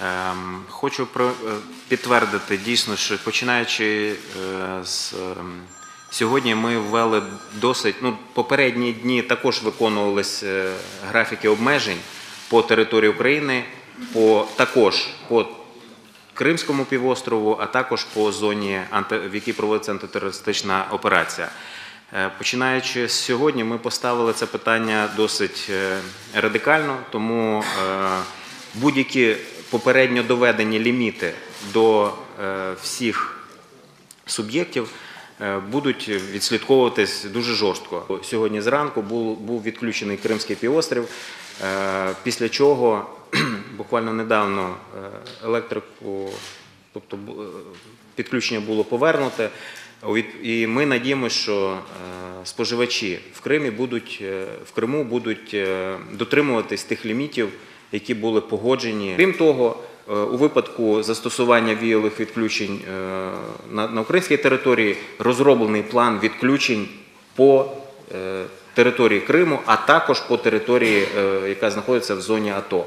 Ем, Хочу е, підтвердити дійсно, що починаючи е, з ем, сьогодні, ми ввели досить. Ну, попередні дні також виконувались е, графіки обмежень по території України, по також по Кримському півострову, а також по зоні, в якій проводиться антитерористична операція. Починаючи з сьогодні, ми поставили це питання досить радикально, тому будь-які попередньо доведені ліміти до е, всіх суб'єктів е, будуть відслідковуватись дуже жорстко. Сьогодні зранку був, відключений Кримський півострів, е, після чого буквально недавно електрику, тобто підключення було повернуте. І ми надіємося, що споживачі в Кримі будуть Криму будуть дотримуватись тих лімітів, які були погоджені. Крім того, е, у випадку застосування віялих відключень е, на, українській території розроблений план відключень по е, території Криму, а також по території, яка знаходиться в зоні АТО.